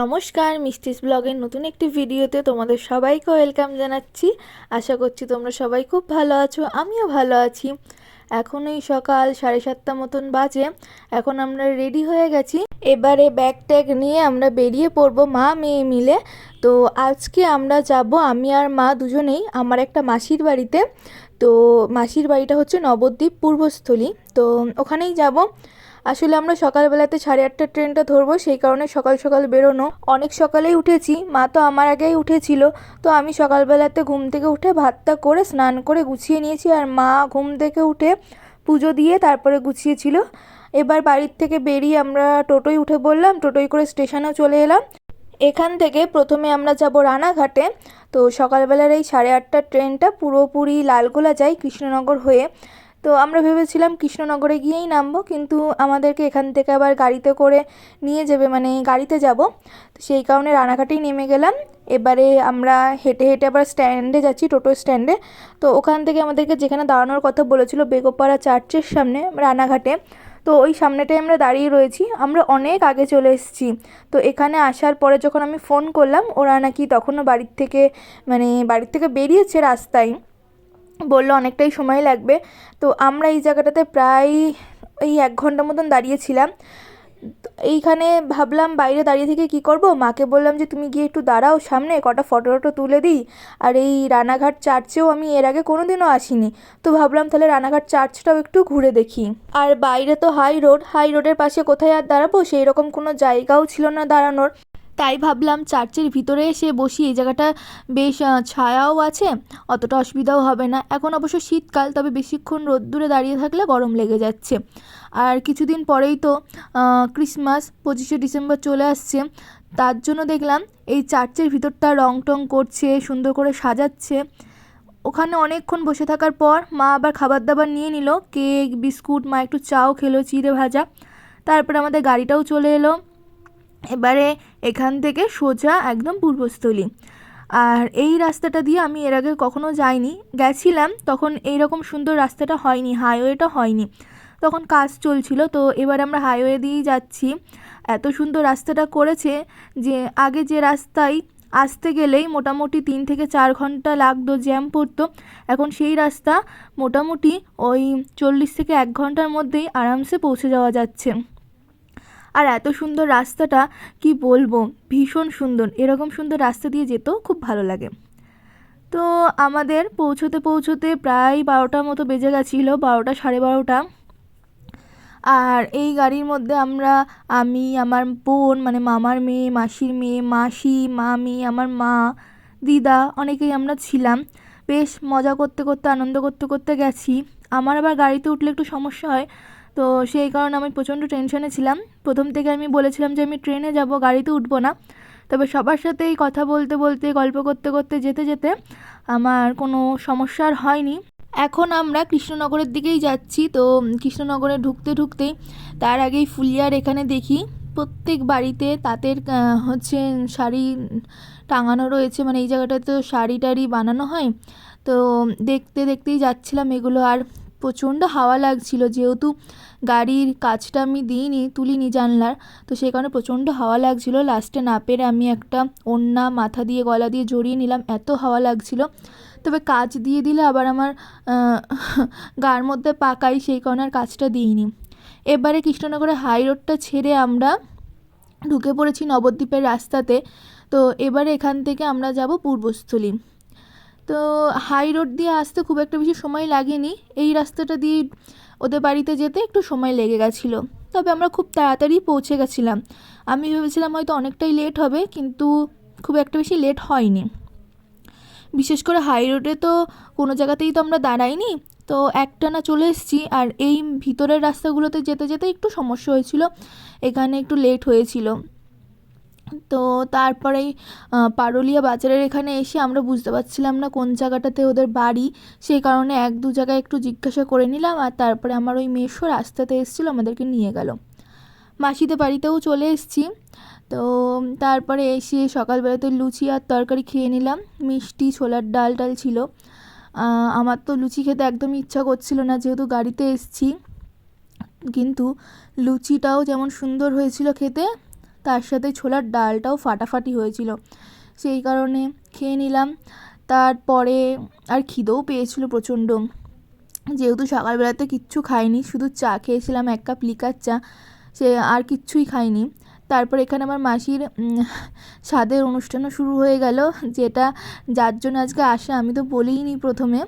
নমস্কার, মিষ্টিস ব্লগের নতুন একটি ভিডিওতে তোমাদের সবাইকে ওয়েলকাম জানাচ্ছি। আশা করছি তোমরা সবাই খুব ভালো আছো, আমিও ভালো আছি। এখন এই সকাল সাড়ে সাতটা মতন বাজে, এখন আমরা রেডি হয়ে গেছি। এবারে ব্যাগ ট্যাগ নিয়ে আমরা বেরিয়ে পড়ব মা, মেয়ে মিলে। তো আজকে আমরা যাব, আমি আর মা দুজনেই, আমার একটা মাসির বাড়িতে। তো মাসির বাড়িটা হচ্ছে নবদ্বীপ পূর্বস্থলী। তো ওখানেই যাব। আসলে আমরা সকালবেলাতে সাড়ে আটটার ট্রেনটা ধরবো, সেই কারণে সকাল সকাল বেরোনো। অনেক সকালেই উঠেছি, মা তো আমার আগেই উঠেছিল। তো আমি সকালবেলাতে ঘুম থেকে উঠে ভাতটা করে স্নান করে গুছিয়ে নিয়েছি আর মা ঘুম থেকে উঠে পুজো দিয়ে তারপরে গুছিয়েছিল। এবার বাড়ির থেকে বেরিয়ে আমরা টোটোয় উঠে বললাম টোটোয় করে স্টেশনেও চলে এলাম। এখান থেকে প্রথমে আমরা যাব রানাঘাটে। তো সকালবেলার এই সাড়ে আটটার ট্রেনটা পুরোপুরি লালগোলা যায় কৃষ্ণনগর হয়ে। তো আমরা ভেবেছিলাম কৃষ্ণনগরে গিয়েই নামবো, কিন্তু আমাদেরকে এখান থেকে আবার গাড়িতে করে নিয়ে যাবে মানে গাড়িতে যাব। তো সেই কারণে রানাঘাটেই নেমে গেলাম। এবারে আমরা হেঁটে হেঁটে আবার স্ট্যান্ডে যাচ্ছি, টোটো স্ট্যান্ডে। তো ওখান থেকে আমাদেরকে যেখানে দাঁড়ানোর কথা বলেছিল, বেগোপাড়া চার্চের সামনে, রানাঘাটে। তো ওই সামনেটায় আমরা দাঁড়িয়ে রয়েছি। আমরা অনেক আগে চলে এসেছি। তো এখানে আসার পরে যখন আমি ফোন করলাম, ওরা নাকি তখনও বাড়ির থেকে মানে বাড়ির থেকে বেরিয়েছে রাস্তায়। বলল, অনেকটাই সময় লাগবে। তো আমরা এই জায়গাটাতে প্রায় এই এক ঘণ্টা মতন দাঁড়িয়েছিলাম এইখানে ভাবলাম বাইরে দাঁড়িয়ে থেকে কি করব? মাকে বললাম যে, তুমি গিয়ে একটু দাঁড়াও সামনে, কটা ফটো টটো তুলে দিই। আর এই রানাঘাট চার্চেও আমি এর আগে কোনো দিনও আসিনি। তো ভাবলাম তাহলে রানাঘাট চার্চটাও একটু ঘুরে দেখি। আর বাইরে তো হাই রোড হাই রোডের পাশে কোথায় আর দাঁড়াবো? সেই রকম কোনো জায়গাও ছিল না দাঁড়ানোর। তাই ভাবলাম চার্চের ভিতরে এসে বসি। এই জায়গাটা বেশ ছায়াও আছে, অতটা অসুবিধাও হবে না। এখন অবশ্য শীতকাল, তবে বেশিক্ষণ রোদ্দুরে দাঁড়িয়ে থাকলে গরম লেগে যাচ্ছে। আর কিছুদিন পরেই তো ক্রিসমাস, পঁচিশে ডিসেম্বর চলে আসছে। তার জন্য দেখলাম এই চার্চের ভিতরটা রং টং করছে, সুন্দর করে সাজাচ্ছে। ওখানে অনেকক্ষণ বসে থাকার পর মা আবার খাবার দাবার নিয়ে নিল, কেক, বিস্কুট, মা একটু চাও খেলো, চিড়ে ভাজা। তারপরে আমাদের গাড়িটাও চলে এলো। এবারে এখান থেকে সোজা একদম পূর্বস্থলী। আর এই রাস্তাটা দিয়ে আমি এর আগে কখনো যাইনি। গেছিলাম, তখন এই রকম সুন্দর রাস্তাটা হয়নি হাইওয়েটা হয়নি। তখন কাজ চলছিল, তো এবার আমরা হাইওয়ে দিয়েই যাচ্ছি। এত সুন্দর রাস্তাটা করেছে যে আগে যে রাস্তায় আসতে গেলেই মোটামুটি তিন থেকে চার ঘণ্টা লাগতো জ্যাম পড়তো। এখন সেই রাস্তা মোটামুটি ওই চল্লিশ থেকে এক ঘণ্টার মধ্যেই আরামসে পৌঁছে যাওয়া যাচ্ছে। আর এত সুন্দর রাস্তাটা কি বলব? ভীষণ সুন্দর। এরকম সুন্দর রাস্তা দিয়ে যেতেও খুব ভালো লাগে। তো আমাদের পৌঁছোতে পৌঁছোতে প্রায় বারোটার মতো বেজে গেছিল, বারোটা সাড়ে বারোটা। আর এই গাড়ির মধ্যে আমরা, আমি, আমার বোন মানে মামার মেয়ে, মাসির মেয়ে, মাসি, মামি, আমার মা, দিদা অনেকেই আমরা ছিলাম। বেশ মজা করতে করতে, আনন্দ করতে করতে গেছি। আমার আবার গাড়িতে উঠলে একটু সমস্যা হয়। তো সেই কারণে আমি প্রচণ্ড টেনশনে ছিলাম। প্রথম থেকে আমি বলেছিলাম যে আমি ট্রেনে যাব, গাড়িতে উঠবো না। তবে সবার সাথেই কথা বলতে বলতে, গল্প করতে করতে, যেতে যেতে আমার কোনো সমস্যা আর হয়নি। এখন আমরা কৃষ্ণনগরের দিকেই যাচ্ছি। তো কৃষ্ণনগরে ঢুকতে ঢুকতেই তার আগেই ফুলিয়ার এখানে দেখি প্রত্যেক বাড়িতে তাঁতের হচ্ছে শাড়ি টাঙানো রয়েছে। মানে এই জায়গাটাতে তো শাড়ি টাড়ি বানানো হয়। তো দেখতে দেখতেই যাচ্ছিলাম এগুলো। আর প্রচণ্ড হাওয়া লাগছিল, যেহেতু গাড়ির কাজটা আমি দিইনি, তুলিনি জানলার, তো সেই কারণে প্রচণ্ড হাওয়া লাগছিল। লাস্টে না পেরে আমি একটা ওড়না মাথা দিয়ে, গলা দিয়ে জড়িয়ে নিলাম, এত হাওয়া লাগছিল। তবে কাজ দিয়ে দিলে আবার আমার গার মধ্যে পাকাই, সেই কারণে আর কাজটা দিইনি। এবারে কৃষ্ণনগরের হাই রোডটা ছেড়ে আমরা ঢুকে পড়েছি নবদ্বীপের রাস্তাতে। তো এবারে এখান থেকে আমরা যাব পূর্বস্থলী। তো হাই রোড দিয়ে আসতে খুব একটা বেশি সময় লাগেনি। এই রাস্তাটা দিয়ে ওদের বাড়িতে যেতে একটু সময় লেগে গেছিল। তবে আমরা খুব তাড়াতাড়ি পৌঁছে গেছিলাম। আমি ভেবেছিলাম হয়তো অনেকটাই লেট হবে, কিন্তু খুব একটা বেশি লেট হয়নি। বিশেষ করে হাই রোডে তো কোনো জায়গাতেই তো আমরা দাঁড়াইনি। তো একটানা চলে এসেছি আর এই ভিতরের রাস্তাগুলোতে যেতে যেতে একটু সমস্যা হয়েছিল। এখানে একটু লেট হয়েছিল। তো তারপরেই পারুলিয়া বাজারের এখানে এসে আমরা বুঝতে পারছিলাম না কোন জায়গাটাতে ওদের বাড়ি। সেই কারণে এক, দু জায়গায় একটু জিজ্ঞাসা করে নিলাম আর তারপরে আমার ওই মেশো রাস্তাতে এসেছিল, আমাদেরকে নিয়ে গেল। মাসিদের বাড়িতেও চলে এসেছি। তো তারপরে এসে সকালবেলাতে লুচি আর তরকারি খেয়ে নিলাম। মিষ্টি, ছোলার ডাল টাল ছিল। আমার তো লুচি খেতে একদমই ইচ্ছা করছিল না, যেহেতু গাড়িতে এসেছি। কিন্তু লুচিটাও যেমন সুন্দর হয়েছিল খেতে তার সাথে ছোলার ডালটাও ফাটাফাটি হয়েছিল। সেই কারণে খেয়ে নিলাম। তারপরে আর খিদেও পেয়েছিল প্রচণ্ড। যেহেতু সকালবেলাতে কিচ্ছু খাইনি, শুধু চা খেয়েছিলাম, এক কাপ লিকার চা। সে আর কিচ্ছুই খাইনি। তারপর এখানে আমার মাসির স্বাদের অনুষ্ঠানও শুরু হয়ে গেল, যেটা যার জন্য আজকে আসা। আমি তো বলিনি প্রথমে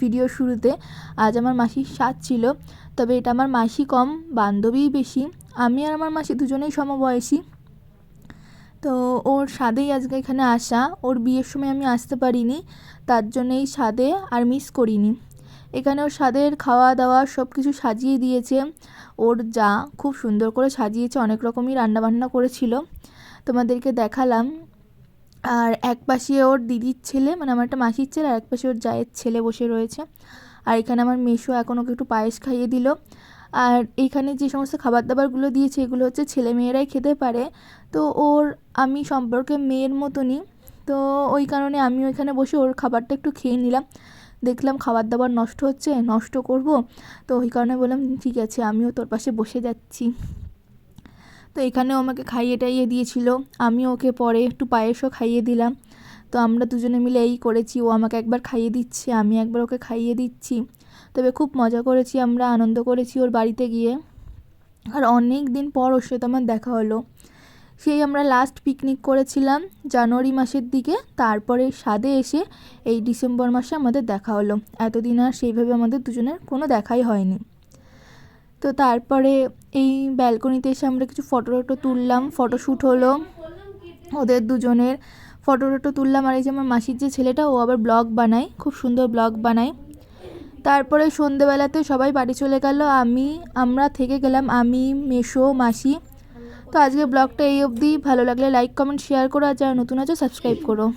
ভিডিও শুরুতে। আজ আমার মাসির স্বাদ ছিল। তবে এটা আমার মাসি কম, বান্ধবীই বেশি। আমি আর আমার মাসি দুজনেই সমবয়সী। তো ওর স্বাদেই আজকে এখানে আসা। ওর বিয়ের সময় আমি আসতে পারিনি, তার জন্য এই স্বাদে আর মিস করিনি। এখানে ওর স্বাদের খাওয়া দাওয়া সব কিছু সাজিয়ে দিয়েছে। ওর যা খুব সুন্দর করে সাজিয়েছে, অনেক রকমই রান্নাবান্না করেছিল। তোমাদেরকে দেখালাম। আর এক পাশে ওর দিদির ছেলে মানে আমার একটা মাসির ছেলে, আর এক পাশে ওর জায়ের ছেলে বসে রয়েছে। আর এখানে আমার মেশো এখন ওকে একটু পায়েস খাইয়ে দিল। আর এইখানে যে সমস্ত খাবার দাবারগুলো দিয়েছে, এগুলো হচ্ছে ছেলে মেয়েরাই খেতে পারে। তো ওর আমি সম্পর্কে মেয়ের মতনই। তো ওই কারণে আমি ওইখানে বসে ওর খাবারটা একটু খেয়ে নিলাম। দেখলাম খাবার দাবার নষ্ট হচ্ছে, নষ্ট করব। তো ওই কারণে বললাম, ঠিক আছে, আমিও তোর পাশে বসে যাচ্ছি। তো এখানেও আমাকে খাইয়ে টাইয়ে দিয়েছিল। আমি ওকে পরে একটু পায়েসও খাইয়ে দিলাম। তো আমরা দুজনে মিলে এই করেছি। ও আমাকে একবার খাইয়ে দিচ্ছে, আমি একবার ওকে খাইয়ে দিচ্ছি। তবে খুব মজা করেছি আমরা, আনন্দ করেছি ওর বাড়িতে গিয়ে। আর অনেক দিন পর ওর সাথে আমার দেখা হলো। সেই আমরা লাস্ট পিকনিক করেছিলাম জানুয়ারি মাসের দিকে, তারপরে স্বাদে এসে এই ডিসেম্বর মাসে আমাদের দেখা হলো। এতদিন আর সেইভাবে আমাদের দুজনের কোনো দেখাই হয়নি। তো তারপরে এই ব্যালকনিতে এসে আমরা কিছু ফটো টটো তুললাম ফটোশ্যুট হলো ওদের দুজনের। ফটো টটো তুললাম আর এই যে আমার মাসির যে ছেলেটা, ও আবার ব্লগ বানায়, খুব সুন্দর ব্লগ বানায়। তারপরে সন্ধেবেলাতে সবাই বাড়ি চলে গেল। আমি, আমরা থেকে গেলাম আমি, মেশো, মাসি। তো আজকে ব্লগটা এই অবধি। ভালো লাগলে লাইক কমেন্ট শেয়ার করো। আর যারা নতুন আছো সাবস্ক্রাইব করো।